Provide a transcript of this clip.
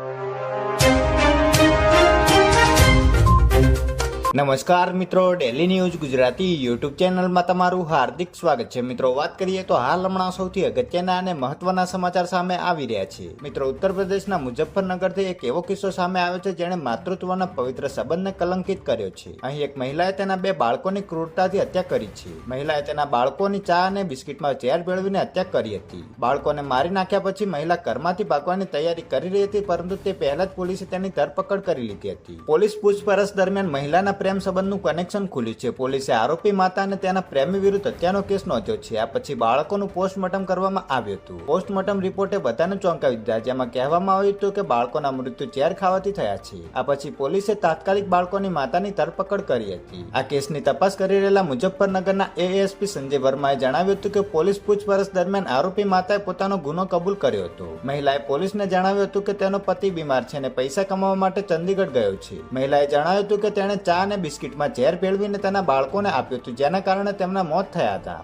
you. નમસ્કાર મિત્રો daily news Gujarati YouTube ચેનલમાં તમારું હાર્દિક સ્વાગત છે. મિત્રો, વાત કરીએ તો હાલ હમણાં સૌથી અગત્યના અને મહત્વના સમાચાર સામે આવી રહ્યા છે. મિત્રો ઉત્તર પ્રદેશના મુઝફ્ફરનગરથી એક એવો કિસ્સો સામે આવ્યો છે જેણે માતૃત્વના પવિત્ર સંબંધને કલંકિત કર્યો છે. અહીં એક મહિલાએ તેના બે બાળકોની ક્રૂરતાથી હત્યા કરી છે. મહિલાએ તેના બાળકોની ચા અને બિસ્કિટમાં ઝેર ભેળવીને હત્યા કરી હતી. બાળકોને મારી નાખ્યા પછી મહિલા ઘરમાંથી ભાગવાની તૈયારી કરી રહી હતી, પરંતુ તે પહેલા જ પોલીસે તેની ધરપકડ કરી લીધી હતી. પોલીસ પૂછપરછ દરમિયાન મહિલાના પ્રેમ સંબંધનું કનેક્શન ખુલ્યું છે. પોલીસે આરોપી માતા અને તેના પ્રેમી વિરુદ્ધ હત્યાનો કેસ નોંધ્યો છે. આ પછી બાળકોનું પોસ્ટમોર્ટમ કરવામાં આવ્યું હતું. પોસ્ટમોર્ટમ રિપોર્ટે બધાને ચોંકાવી દીધા, જેમાં કહેવામાં આવ્યું હતું કે બાળકોના મૃત્યુ ઝેર ખાવાથી થયા છે. આ પછી પોલીસે તાત્કાલિક બાળકોની માતાની ધરપકડ કરી હતી. આ કેસની તપાસ કરી રહેલા મુઝફ્ફરનગરના એએસપી સંજય વર્માએ જણાવ્યું હતું કે પોલીસ પૂછપરછ દરમિયાન આરોપી માતાએ પોતાનો ગુનો કબૂલ કર્યો હતો. મહિલાએ પોલીસને જણાવ્યું હતું કે તેનો પતિ બીમાર છે અને પૈસા કમાવા માટે ચંદીગઢ ગયો છે. મહિલાએ જણાવ્યું હતું કે તેણે ચા અને બિસ્કિટમાં ઝેર ભેળવીને તેના બાળકોને આપ્યું હતું જેના કારણે તેમના મોત થયા હતા.